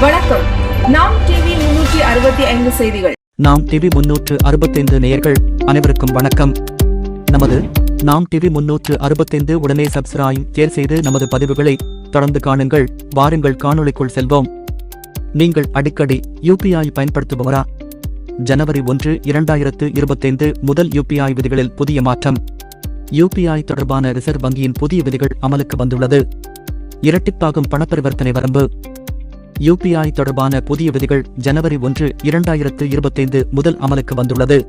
வணக்கம். நாம் டிவி முன்னூற்றி அறுபத்தி ஐந்து செய்திகள். நாம் டிவி முன்னூற்று அறுபத்தைந்து நேயர்கள் அனைவருக்கும் வணக்கம். நமது நாம் டிவி முன்னூற்று அறுபத்தைந்து உடனே சப்ஸ்கிரைப் தேர் செய்து நமது பதிவுகளை தொடர்ந்து காணுங்கள். வாருங்கள் காணொளிக்குள் செல்வோம். நீங்கள் அடிக்கடி யூபிஐ பயன்படுத்துபவரா? ஜனவரி ஒன்று இரண்டாயிரத்து இருபத்தைந்து முதல் யூபிஐ விதிகளில் புதிய மாற்றம். யூபிஐ தொடர்பான ரிசர்வ் வங்கியின் புதிய விதிகள் அமலுக்கு வந்துள்ளது. இரட்டிப்பாகும் பணப்பரிவர்த்தனை வரம்பு யூபிஐ தொடர்பான புதிய விதிகள் ஜனவரி ஒன்று இரண்டாயிரத்து இருபத்தைந்து முதல் அமலுக்கு வந்துள்ளது.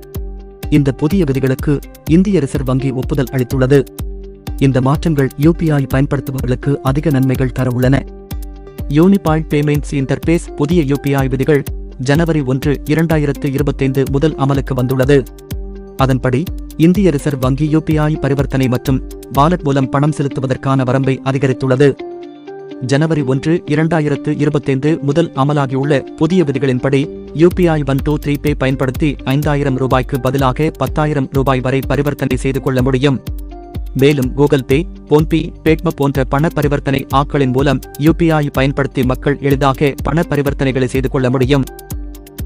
இந்த புதிய விதிகளுக்கு இந்திய ரிசர்வ் வங்கி ஒப்புதல் அளித்துள்ளது. இந்த மாற்றங்கள் யூபிஐ பயன்படுத்துபவர்களுக்கு அதிக நன்மைகள் தர உள்ளன. யூனிபாயிண்ட் பேமெண்ட்ஸ் இன்டர்பேஸ் புதிய யூபிஐ விதிகள் ஜனவரி ஒன்று இரண்டாயிரத்து இருபத்தைந்து முதல் அமலுக்கு வந்துள்ளது. அதன்படி இந்திய ரிசர்வ் வங்கி யூபிஐ பரிவர்த்தனை மற்றும் வாலெட் மூலம் பணம் செலுத்துவதற்கான வரம்பை அதிகரித்துள்ளது. ஜனவரி ஒன்று இரண்டாயிரத்து இருபத்தைந்து முதல் அமலாகியுள்ள புதிய விதிகளின்படி UPI one two three pay பயன்படுத்தி ஐந்தாயிரம் ரூபாய்க்கு பதிலாக பத்தாயிரம் ரூபாய் வரை பரிவர்த்தனை செய்து கொள்ள முடியும். மேலும் கூகுள் பே போன்பே பேட்ம போன்ற பண பரிவர்த்தனை ஆக்களின் மூலம் யூபிஐ பயன்படுத்தி மக்கள் எளிதாக பண பரிவர்த்தனைகளை செய்து கொள்ள முடியும்.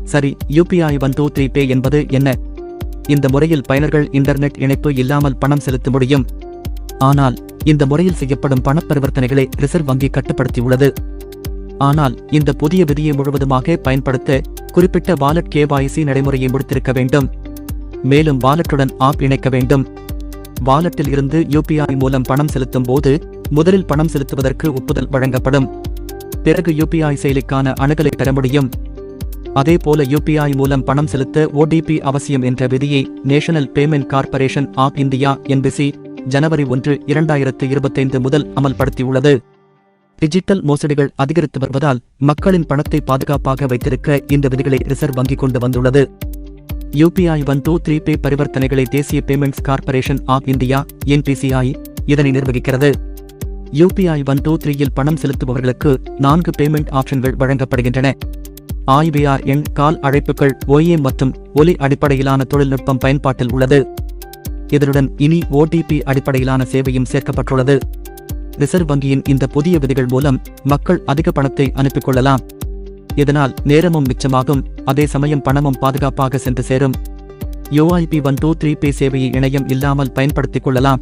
சரி UPI one two three pay என்பது என்ன? இந்த முறையில் பயனர்கள் இன்டர்நெட் இணைப்பு இல்லாமல் பணம் செலுத்த முடியும். ஆனால் இந்த முறையில் செய்யப்படும் பண பரிவர்த்தனைகளை ரிசர்வ் வங்கி கட்டுப்படுத்தியுள்ளது. ஆனால் இந்த புதிய விதியை முழுவதுமாக பயன்படுத்த குறிப்பிட்ட வாலெட் கேவாய்சி நடைமுறையை முடித்திருக்க வேண்டும். மேலும் வாலெட்டுடன் ஆப் இணைக்க வேண்டும். வாலெட்டில் இருந்து யூபிஐ மூலம் பணம் செலுத்தும் போது முதலில் பணம் செலுத்துவதற்கு ஒப்புதல் வழங்கப்படும். பிறகு யூபிஐ செயலிக்கான அணுகலை பெற முடியும். அதேபோல யூபிஐ மூலம் பணம் செலுத்த ஓடிபி அவசியம் என்ற விதியை National Payment Corporation of India NPC ஜனவரி ஒன்று இரண்டாயிரத்து இருபத்தைந்து முதல் அமல்படுத்தியுள்ளது. டிஜிட்டல் மோசடிகள் அதிகரித்து வருவதால் மக்களின் பணத்தை பாதுகாப்பாக வைத்திருக்க இந்த விதிகளை ரிசர்வ் வங்கி கொண்டு வந்துள்ளது. UPI one two three pay பரிவர்த்தனைகளை தேசிய Payments Corporation of India NPCI இதனை நிர்வகிக்கிறது. யூபிஐ ஒன் டூ த்ரீயில் பணம் செலுத்துபவர்களுக்கு நான்கு பேமெண்ட் ஆப்ஷன்கள் வழங்கப்படுகின்றன. ஆய்விஆர் எண் கால் அழைப்புகள் ஒய்ஏ மற்றும் ஒலி அடிப்படையிலான தொழில்நுட்பம் பயன்பாட்டில் உள்ளது. இதனுடன் இனி ஓடிபி அடிப்படையிலான சேவையும் சேர்க்கப்பட்டுள்ளது. ரிசர்வ் வங்கியின் இந்த புதிய விதிகள் மூலம் மக்கள் அதிக பணத்தை அனுப்பிக் கொள்ளலாம் இதனால் நேரமும் மிச்சமாகும் அதே சமயம் பணமும் பாதுகாப்பாக சென்று சேரும். UIP one two three pay சேவையை இணையம் இல்லாமல் பயன்படுத்திக் கொள்ளலாம்.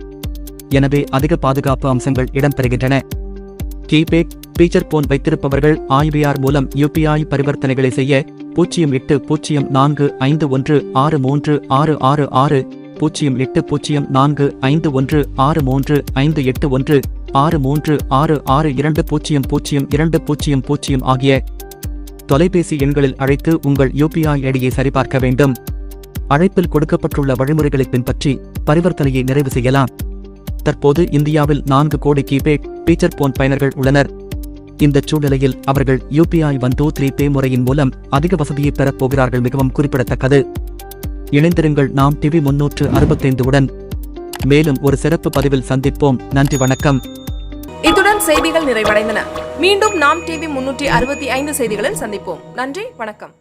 எனவே அதிக பாதுகாப்பு அம்சங்கள் இடம்பெறுகின்றன. கீபேக் ஃபீச்சர் போன் வைத்திருப்பவர்கள் ஐபிஆர் மூலம் யூபிஐ பரிவர்த்தனைகளை செய்ய பூஜ்ஜியம் எட்டு பூஜ்ஜியம் நான்கு ஐந்து ஒன்று ஆறு மூன்று ஆறு ஆறு ஆறு பூஜ்ஜியம் எட்டு பூஜ்ஜியம் நான்கு ஐந்து ஒன்று ஆறு மூன்று ஐந்து எட்டு ஒன்று ஆறு மூன்று ஆறு ஆறு இரண்டு பூஜ்ஜியம் பூஜ்ஜியம் இரண்டு பூஜ்ஜியம் பூஜ்ஜியம் ஆகிய தொலைபேசி எண்களில் அழைத்து உங்கள் யூபிஐ ஐடியை சரிபார்க்க வேண்டும். அழைப்பில் கொடுக்கப்பட்டுள்ள வழிமுறைகளை பின்பற்றி பரிவர்த்தனையை நிறைவு செய்யலாம். தற்போது இந்தியாவில் நான்கு கோடி கீபேட் பீச்சர் போன் பயனர்கள் உள்ளனர். இந்த சூழ்நிலையில் அவர்கள் UPI one two three pay முறையின் மூலம் அதிக வசதியை பெறப் போகிறார்கள் மிகவும் குறிப்பிடத்தக்கது. இணைந்திருங்கள். நாம் டிவி முன்னூற்று அறுபத்தைந்து உடன். மேலும் ஒரு சிறப்பு பதிவில் சந்திப்போம். நன்றி வணக்கம். இத்துடன் செய்திகள் நிறைவடைந்தன. மீண்டும் நாம் டிவி முன்னூற்றி அறுபத்தி ஐந்து செய்திகளில் சந்திப்போம். நன்றி வணக்கம்.